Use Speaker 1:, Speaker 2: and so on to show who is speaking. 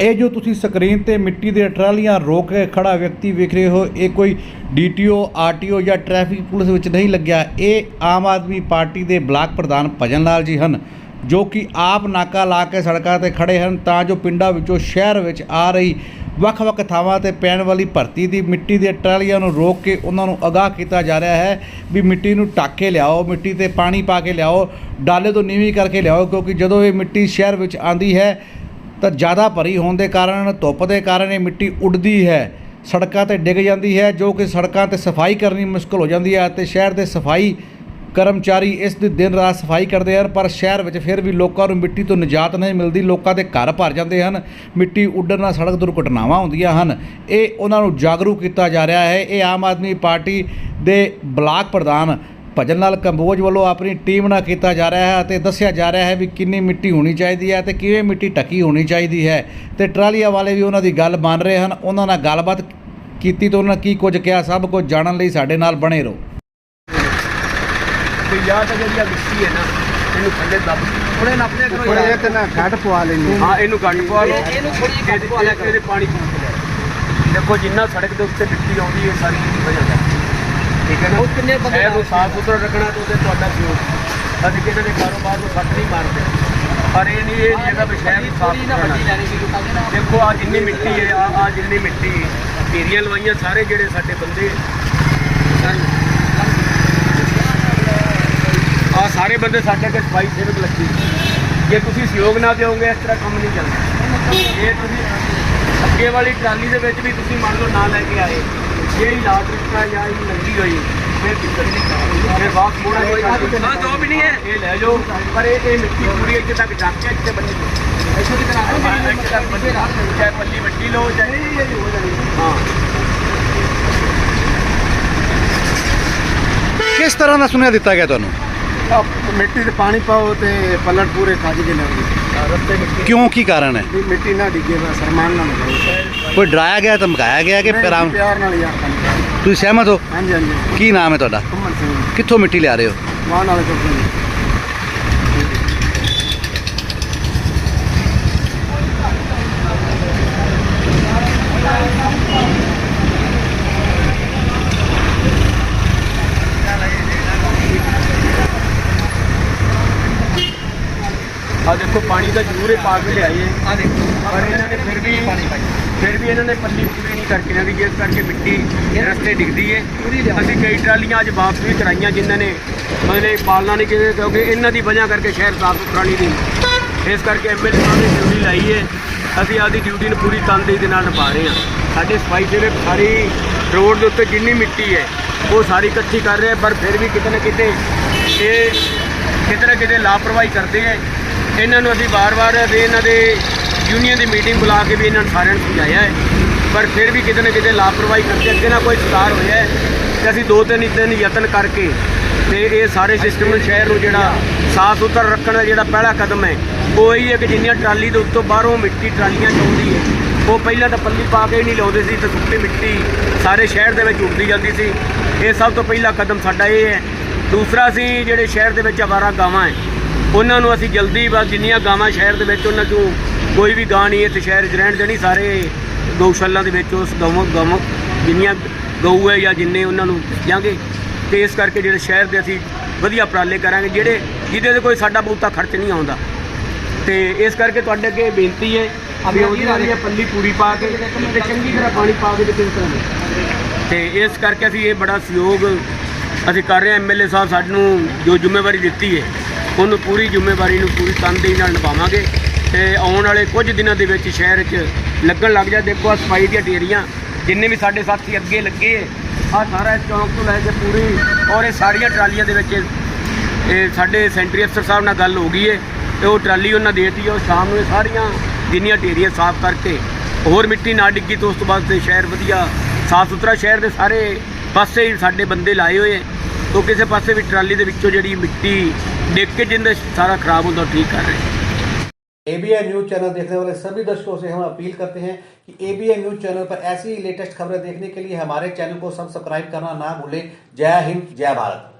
Speaker 1: ਇਹ ਜੋ ਤੁਸੀਂ ਸਕਰੀਨ ਤੇ ਮਿੱਟੀ ਦੇ ਟਰਾਲੀਆਂ ਰੋਕ ਕੇ ਖੜਾ ਵਿਅਕਤੀ ਵੇਖ ਰਹੇ ਹੋ, ਇਹ ਕੋਈ ਡੀਟੀਓ ਆਰਟੀਓ ਜਾਂ ਟ੍ਰੈਫਿਕ ਪੁਲਿਸ ਵਿੱਚ ਨਹੀਂ ਲੱਗਿਆ। ਇਹ ਆਮ ਆਦਮੀ ਪਾਰਟੀ ਦੇ ਬਲਾਕ ਪ੍ਰਧਾਨ ਭਜਨ ਲਾਲ ਜੀ ਹਨ, ਜੋ ਕਿ ਆਪ ਨਾਕਾ ਲਾ ਕੇ ਸੜਕਾਂ ਤੇ ਖੜੇ ਹਨ, ਤਾਂ ਜੋ ਪਿੰਡਾਂ ਵਿੱਚੋਂ ਸ਼ਹਿਰ ਵਿੱਚ ਆ ਰਹੀ ਵੱਖ-ਵੱਖ ਥਾਵਾਂ ਤੇ ਪੈਣ ਵਾਲੀ ਭਰਤੀ ਦੀ ਮਿੱਟੀ ਦੀਆਂ ਟਰਾਲੀਆਂ ਨੂੰ ਰੋਕ ਕੇ ਉਹਨਾਂ ਨੂੰ ਅਗਾਹ ਕੀਤਾ ਜਾ ਰਿਹਾ ਹੈ ਵੀ ਮਿੱਟੀ ਨੂੰ ਢੱਕ ਕੇ ਲਿਆਓ, ਮਿੱਟੀ ਤੇ ਪਾਣੀ ਪਾ ਕੇ ਲਿਆਓ, ਡਾਲੇ ਤੋਂ ਨੀਵੀਂ ਕਰਕੇ ਲਿਆਓ, ਕਿਉਂਕਿ ਜਦੋਂ ਇਹ ਮਿੱਟੀ ਸ਼ਹਿਰ ਵਿੱਚ ਆਂਦੀ ਹੈ ਤਾਂ ਜ਼ਿਆਦਾ ਭਰੀ ਹੋਣ ਦੇ ਕਾਰਨ, ਧੁੱਪ ਦੇ ਕਾਰਨ ਇਹ ਮਿੱਟੀ ਉੱਡਦੀ ਹੈ। ਸੜਕਾਂ ਤੇ ਡਿੱਗ ਜਾਂਦੀ ਹੈ, ਜੋ ਕਿ ਸੜਕਾਂ ਤੇ ਸਫ਼ਾਈ ਕਰਨੀ ਮੁਸ਼ਕਲ ਹੋ ਜਾਂਦੀ ਹੈ ਤੇ ਸ਼ਹਿਰ ਦੇ ਸਫ਼ਾਈ ਕਰਮਚਾਰੀ ਇਸ ਦੀ ਦਿਨ ਰਾਤ ਸਫ਼ਾਈ ਕਰਦੇ ਹਨ, ਪਰ ਸ਼ਹਿਰ ਵਿੱਚ ਫਿਰ ਵੀ ਲੋਕਾਂ ਨੂੰ ਮਿੱਟੀ ਤੋਂ ਨਿਜਾਤ ਨਹੀਂ ਮਿਲਦੀ। ਲੋਕਾਂ ਦੇ ਘਰ ਭਰ ਜਾਂਦੇ ਹਨ, ਮਿੱਟੀ ਉੱਡਣ ਨਾਲ ਸੜਕ ਦੁਰਘਟਨਾਵਾਂ ਹੁੰਦੀਆਂ ਹਨ। ਇਹ ਉਹਨਾਂ ਨੂੰ ਜਾਗਰੂਕ ਕੀਤਾ ਜਾ ਰਿਹਾ ਹੈ। ਇਹ ਆਮ ਆਦਮੀ ਪਾਰਟੀ ਦੇ ਬਲਾਕ ਪ੍ਰਧਾਨ ਭਜਨ ਲਾਲ ਕੰਬੋਜ ਵੱਲੋਂ ਆਪਣੀ ਟੀਮ ਨਾਲ ਕੀਤਾ ਜਾ ਰਿਹਾ ਹੈ ਅਤੇ ਦੱਸਿਆ ਜਾ ਰਿਹਾ ਹੈ ਵੀ ਕਿੰਨੀ ਮਿੱਟੀ ਹੋਣੀ ਚਾਹੀਦੀ ਹੈ ਤੇ ਕਿਵੇਂ ਮਿੱਟੀ ਢੱਕੀ ਹੋਣੀ ਚਾਹੀਦੀ ਹੈ ਤੇ ਟਰਾਲੀਆਂ ਵਾਲੇ ਵੀ ਉਹਨਾਂ ਦੀ ਗੱਲ ਮੰਨ ਰਹੇ ਹਨ। ਉਹਨਾਂ ਨਾਲ ਗੱਲਬਾਤ ਕੀਤੀ ਤਾਂ ਉਹਨਾਂ ਕੀ ਕੁਝ ਕਿਹਾ ਸਭ ਕੁਝ ਜਾਣਨ ਲਈ ਸਾਡੇ ਨਾਲ ਬਣੇ ਰਹੋ।
Speaker 2: ਤੇ ਯਾਰ ਤਾਂ ਜਿਹੜੀ ਆ ਮਿੱਟੀ ਹੈ ਨਾ ਇਹਨੂੰ ਥੱਲੇ ਦੱਬ ਥੋੜੇ ਨੱਪਦੇ ਕਰੋ
Speaker 3: ਥੋੜਾ
Speaker 2: ਯਾਰ
Speaker 3: ਜਿਹਾ ਤੇ ਨਾ ਘੱਟ ਪਵਾ ਲੈਣੀ
Speaker 2: ਹਾਂ। ਇਹਨੂੰ ਗੱਡ ਪਵਾ ਲਓ।
Speaker 4: ਇਹਨੂੰ ਥੋੜ੍ਹੀ ਜਿਹੀ ਘੱਟ ਪਵਾ ਲਿਆ ਕਰੋ।
Speaker 2: ਇਹਦੇ ਪਾਣੀ ਪੂਰ ਕੇ ਲਿਆਓ। ਦੇਖੋ ਜਿੰਨਾ ਸੜਕ ਦੇ ਉੱਤੇ ਮਿੱਟੀ ਆਉਂਦੀ ਹੈ ਸਾਰੀ ਵਜ੍ਹਾ ਦਾ ਠੀਕ ਹੈ ਨਾ?
Speaker 4: ਉਹ ਕਿੰਨੇ ਬੰਦੇ
Speaker 2: ਸ਼ਹਿਰ ਨੂੰ ਸਾਫ਼ ਸੁਥਰਾ ਰੱਖਣਾ ਤੇ ਉਹਦੇ ਤੁਹਾਡਾ ਸਹਿਯੋਗ ਅਸੀਂ ਕਿਸੇ ਦੇ ਕਾਰੋਬਾਰ ਨੂੰ ਸੱਟ ਨਹੀਂ ਮਾਰਦੇ। ਪਰ ਇਹ ਨਹੀਂ ਇਹ ਨਹੀਂ ਹੈਗਾ ਵੀ ਸਾਫ਼ ਸੁਥਰਾ ਦੇਖੋ ਆ ਜਿੰਨੀ ਮਿੱਟੀ ਹੈ ਆ ਆ ਜਿੰਨੀ ਮਿੱਟੀ ਢੇਰੀਆਂ ਲਵਾਈਆਂ ਸਾਰੇ ਜਿਹੜੇ ਸਾਡੇ ਬੰਦੇ ਆ ਸਾਰੇ ਬੰਦੇ ਸਾਡੇ ਕੋਲ ਸਫ਼ਾਈ ਸੇਵਕ ਲੱਗੇ। ਜੇ ਤੁਸੀਂ ਸਹਿਯੋਗ ਨਾ ਦਿਓਗੇ ਇਸ ਤਰ੍ਹਾਂ ਕੰਮ ਨਹੀਂ ਚੱਲਦਾ। ਇਹ ਤੁਸੀਂ ਅੱਗੇ ਵਾਲੀ ਟਰਾਲੀ ਦੇ ਵਿੱਚ ਵੀ ਤੁਸੀਂ ਮੰਨ ਲਓ ਨਾ ਲੈ ਕੇ ਆਏ। ਜੇ ਹੀ ਲਾਟ ਰਿਕਸ਼ਾ ਜਾਂ ਇਹ ਲੱਗੀ ਹੋਈ ਫਿਰ ਦਿੱਕਤ ਨਹੀਂ ਫਿਰ ਬਾਤ ਮੋੜਾ ਹਾਂ ਜੋ ਵੀ ਨਹੀਂ ਹੈ। ਇਹ ਲੈ ਜਾਓ। ਪਰ ਇਹ ਇਹ ਮਿੱਟੀ ਪੂਰੀ ਇੱਥੇ ਤੱਕ ਡੱਕ ਕੇ ਇੱਥੇ ਬੰਨੀ ਇੱਥੇ ਦੀ ਤਰ੍ਹਾਂ ਇੱਥੇ ਤੱਕ ਬੰਨੀ ਚਾਹੇ ਪੱਲੀ ਵੱਡੀ ਲਓ ਚਾਹੇ ਹੋ ਜਾਣੀ ਹਾਂ।
Speaker 1: ਕਿਸ ਤਰ੍ਹਾਂ ਦਾ ਸੁਨੇਹਾ ਦਿੱਤਾ ਗਿਆ ਤੁਹਾਨੂੰ?
Speaker 3: ਮਿੱਟੀ ਤੇ ਪਾਣੀ ਪਾਓ ਤੇ ਪਲਟ ਪੂਰੇ ਖੱਜ ਕੇ ਲਿਆਓ।
Speaker 2: ਰਸਤੇ ਮਿੱਟੀ
Speaker 1: ਕਿਉਂ ਕੀ ਕਾਰਨ ਹੈ?
Speaker 3: ਮਿੱਟੀ ਨਾ ਡਿੱਗੇ ਬਸ ਸਰਮਾਨ ਨਾ ਲਗਾਓ
Speaker 1: ਕੋਈ ਡਰਾਇਆ ਗਿਆ ਧਮਕਾਇਆ ਗਿਆ ਕਿ ਪਿਆਰ
Speaker 3: ਨਾਲ ਯਾਰ।
Speaker 1: ਤੁਸੀਂ ਸਹਿਮਤ ਹੋ?
Speaker 3: ਹਾਂਜੀ ਹਾਂਜੀ।
Speaker 1: ਕੀ ਨਾਮ ਹੈ ਤੁਹਾਡਾ?
Speaker 3: ਘੁੰਮਣ ਸਿੰਘ।
Speaker 1: ਕਿੱਥੋਂ ਮਿੱਟੀ ਲਿਆ ਰਹੇ ਹੋ?
Speaker 3: ਵਾਹਨ ਵਾਲੇ ਕੋਲ
Speaker 2: ਆ ਦੇਖੋ ਪਾਣੀ ਤਾਂ ਜ਼ਰੂਰ ਇਹ ਪਾ ਕੇ ਲਿਆਏ
Speaker 4: ਆ ਦੇਖੋ
Speaker 2: ਪਰ ਇਹਨਾਂ ਨੇ ਫਿਰ ਵੀ
Speaker 4: ਪਾਣੀ ਪਾਈ।
Speaker 2: ਫਿਰ ਵੀ ਇਹਨਾਂ ਨੇ ਪੱਲੀ ਪੂਰੀ ਨਹੀਂ ਕਰਕੇ ਜਾਂਦੀ ਜਿਸ ਕਰਕੇ ਮਿੱਟੀ ਰਸਤੇ ਡਿੱਗਦੀ ਏ। ਅਸੀਂ ਕਈ ਟਰਾਲੀਆਂ ਅੱਜ ਵਾਪਸ ਵੀ ਕਰਾਈਆਂ ਜਿਨ੍ਹਾਂ ਨੇ ਮਤਲਬ ਪਾਲਣਾ ਨਹੀਂ ਕਿਤੇ ਕਿਉਂਕਿ ਇਹਨਾਂ ਦੀ ਵਜ੍ਹਾ ਕਰਕੇ ਸ਼ਹਿਰ ਸਾਫ਼ ਸੁਥਰਾ ਨਹੀਂ ਦੀ ਇਸ ਕਰਕੇ ਐਮਐਲਏ ਸਾਹਿਬ ਨੇ ਡਿਊਟੀ ਲਾਈ ਏ। ਅਸੀਂ ਆਦੀ ਡਿਊਟੀ ਨੂੰ ਪੂਰੀ ਤਨਦੇਹੀ ਦੇ ਨਾਲ ਨਿਭਾ ਰਹੇ ਹਾਂ। ਸਾਡੇ ਸਫ਼ਾਈ ਸੇਵਕ ਸਾਰੀ ਰੋਡ ਦੇ ਉੱਤੇ ਜਿੰਨੀ ਮਿੱਟੀ ਹੈ ਉਹ ਸਾਰੀ ਇਕੱਠੀ ਕਰ ਰਹੇ ਪਰ ਫਿਰ ਵੀ ਕਿਤੇ ਨਾ ਕਿਤੇ ਇਹ ਕਿਤੇ ਨਾ ਕਿਤੇ ਲਾਪਰਵਾਹੀ ਕਰਦੇ ਆ। ਇਹਨਾਂ ਨੂੰ ਅਸੀਂ ਵਾਰ-ਵਾਰ ਅਸੀਂ ਇਹਨਾਂ ਦੇ ਯੂਨੀਅਨ ਦੀ ਮੀਟਿੰਗ ਬੁਲਾ ਕੇ ਵੀ ਇਹਨਾਂ ਨੂੰ ਸਾਰਿਆਂ ਨੂੰ ਸਮਝਾਇਆ ਹੈ। ਪਰ ਫਿਰ ਵੀ ਕਿਤੇ ਨਾ ਕਿਤੇ ਲਾਪਰਵਾਹੀ ਕਰਕੇ ਅੱਗੇ ਨਾ ਕੋਈ ਸੁਧਾਰ ਹੋਇਆ ਹੈ ਤੇ ਅਸੀਂ ਦੋ ਤਿੰਨ ਦਿਨ ਯਤਨ ਕਰਕੇ ਤੇ ਇਹ ਸਾਰੇ ਸਿਸਟਮ ਨੂੰ, ਸ਼ਹਿਰ ਨੂੰ ਜਿਹੜਾ ਸਾਫ਼ ਸੁਥਰਾ ਰੱਖਣ ਦਾ ਜਿਹੜਾ ਪਹਿਲਾ ਕਦਮ ਹੈ, ਉਹ ਇਹ ਹੈ ਕਿ ਜਿੰਨੀਆਂ ਟਰਾਲੀ ਦੇ ਉੱਤੋਂ ਬਾਹਰੋਂ ਮਿੱਟੀ ਟਰਾਲੀਆਂ ਚੋਂਦੀ ਹੈ, ਉਹ ਪਹਿਲਾਂ ਤਾਂ ਪੱਲੀ ਪਾ ਕੇ ਹੀ ਨਹੀਂ ਲਾਉਂਦੇ ਸੀ, ਤੇ ਸੁੱਕੀ ਮਿੱਟੀ ਸਾਰੇ ਸ਼ਹਿਰ ਦੇ ਵਿੱਚ ਉੱਡਦੀ ਜਾਂਦੀ ਸੀ। ਇਹ ਸਭ ਤੋਂ ਪਹਿਲਾ ਕਦਮ ਸਾਡਾ ਇਹ ਹੈ। ਦੂਸਰਾ, ਅਸੀਂ ਜਿਹੜੇ ਸ਼ਹਿਰ ਦੇ ਵਿੱਚ ਅਵਾਰਾ ਗਾਵਾਂ ਹੈ ਉਹਨਾਂ ਨੂੰ ਅਸੀਂ ਜਲਦੀ ਬਸ ਜਿੰਨੀਆਂ ਗਾਵਾਂ ਸ਼ਹਿਰ ਦੇ ਵਿੱਚ ਉਹਨਾਂ ਚੋਂ ਕੋਈ ਵੀ ਗਾਂ ਨਹੀਂ ਇੱਥੇ ਸ਼ਹਿਰ 'ਚ ਰਹਿਣ ਦੇਣੀ ਸਾਰੇ ਗਊਸ਼ਾਲਾ ਦੇ ਵਿੱਚ ਉਸ ਗਊ ਗਊ ਜਿੰਨੀਆਂ ਗਊ ਹੈ ਜਾਂ ਜਿੰਨੇ ਉਹਨਾਂ ਨੂੰ ਜਾਗੇ ਤੇ ਇਸ ਕਰਕੇ ਜਿਹੜੇ ਸ਼ਹਿਰ ਦੇ ਅਸੀਂ ਵਧੀਆ ਉਪਰਾਲੇ ਕਰਾਂਗੇ ਜਿਹੜੇ ਜਿਹਦੇ ਤੇ ਕੋਈ ਸਾਡਾ ਬਹੁਤਾ ਖਰਚ ਨਹੀਂ ਆਉਂਦਾ। ਤੇ ਇਸ ਕਰਕੇ ਤੁਹਾਡੇ ਅੱਗੇ ਬੇਨਤੀ ਹੈ ਵੀ ਉਹਦੀ ਵਾਲੀ ਪੱਲੀ ਪੂਰੀ ਪਾ ਕੇ ਤੇ ਚੰਗੀ ਤਰ੍ਹਾਂ ਪਾਣੀ ਪਾ ਕੇ ਤੇ ਤੇ ਇਸ ਕਰਕੇ ਅਸੀਂ ਇਹ ਬੜਾ ਸਹਿਯੋਗ ਅਸੀਂ ਕਰ ਰਹੇ ਹਾਂ। ਐਮਐਲਏ ਸਾਹਿਬ ਸਾਨੂੰ ਜੋ ਜ਼ਿੰਮੇਵਾਰੀ ਦਿੱਤੀ ਹੈ ਉਹਨੂੰ ਪੂਰੀ ਜ਼ਿੰਮੇਵਾਰੀ ਨੂੰ ਪੂਰੀ ਤਨਦੇਹੀ ਨਾਲ ਨਿਭਾਵਾਂਗੇ ਤੇ ਆਉਣ ਵਾਲੇ ਕੁਝ ਦਿਨਾਂ ਦੇ ਵਿੱਚ ਸ਼ਹਿਰ 'ਚ ਲੱਗਣ ਲੱਗ ਜਾ। ਦੇਖੋ ਆਹ ਸਫ਼ਾਈ ਦੀਆਂ ਢੇਰੀਆਂ, ਜਿੰਨੇ ਵੀ ਸਾਡੇ ਸਾਥੀ ਅੱਗੇ ਲੱਗੇ ਆ ਸਾਰਾ ਇਸ ਚੌਂਕ ਤੋਂ ਲੈ ਕੇ ਪੂਰੀ, ਔਰ ਇਹ ਸਾਰੀਆਂ ਟਰਾਲੀਆਂ ਦੇ ਵਿੱਚ ਇਹ ਸਾਡੇ ਸੈਂਟਰੀ ਅਫਸਰ ਸਾਹਿਬ ਨਾਲ ਗੱਲ ਹੋ ਗਈ ਹੈ ਤੇ ਉਹ ਟਰਾਲੀ ਉਹਨਾਂ ਦੇਤੀ ਉਹ ਸ਼ਾਮ ਨੂੰ ਇਹ ਸਾਰੀਆਂ ਜਿੰਨੀਆਂ ਢੇਰੀਆਂ ਸਾਫ਼ ਕਰਕੇ, ਹੋਰ ਮਿੱਟੀ ਨਾ ਡਿੱਗੀ ਤੋਂ ਉਸ ਤੋਂ ਬਾਅਦ ਤੇ ਸ਼ਹਿਰ ਵਧੀਆ, ਸਾਫ਼ ਸੁਥਰਾ ਸ਼ਹਿਰ ਦੇ ਸਾਰੇ ਪਾਸੇ ਹੀ ਸਾਡੇ ਬੰਦੇ ਲਾਏ ਹੋਏ ਹੈ ਤੋਂ ਕਿਸੇ ਪਾਸੇ ਵੀ ਟਰਾਲੀ ਦੇ ਵਿੱਚੋਂ ਜਿਹੜੀ ਮਿੱਟੀ देख के ज़िंदा सारा खराब हो तो ठीक कर रहे हैं।
Speaker 1: एबीएन न्यूज़ चैनल देखने वाले सभी दर्शकों से हम अपील करते हैं कि एबीएन न्यूज़ चैनल पर ऐसी लेटेस्ट खबरें देखने के लिए हमारे चैनल को सब्सक्राइब करना ना भूलें। जय हिंद, जय भारत।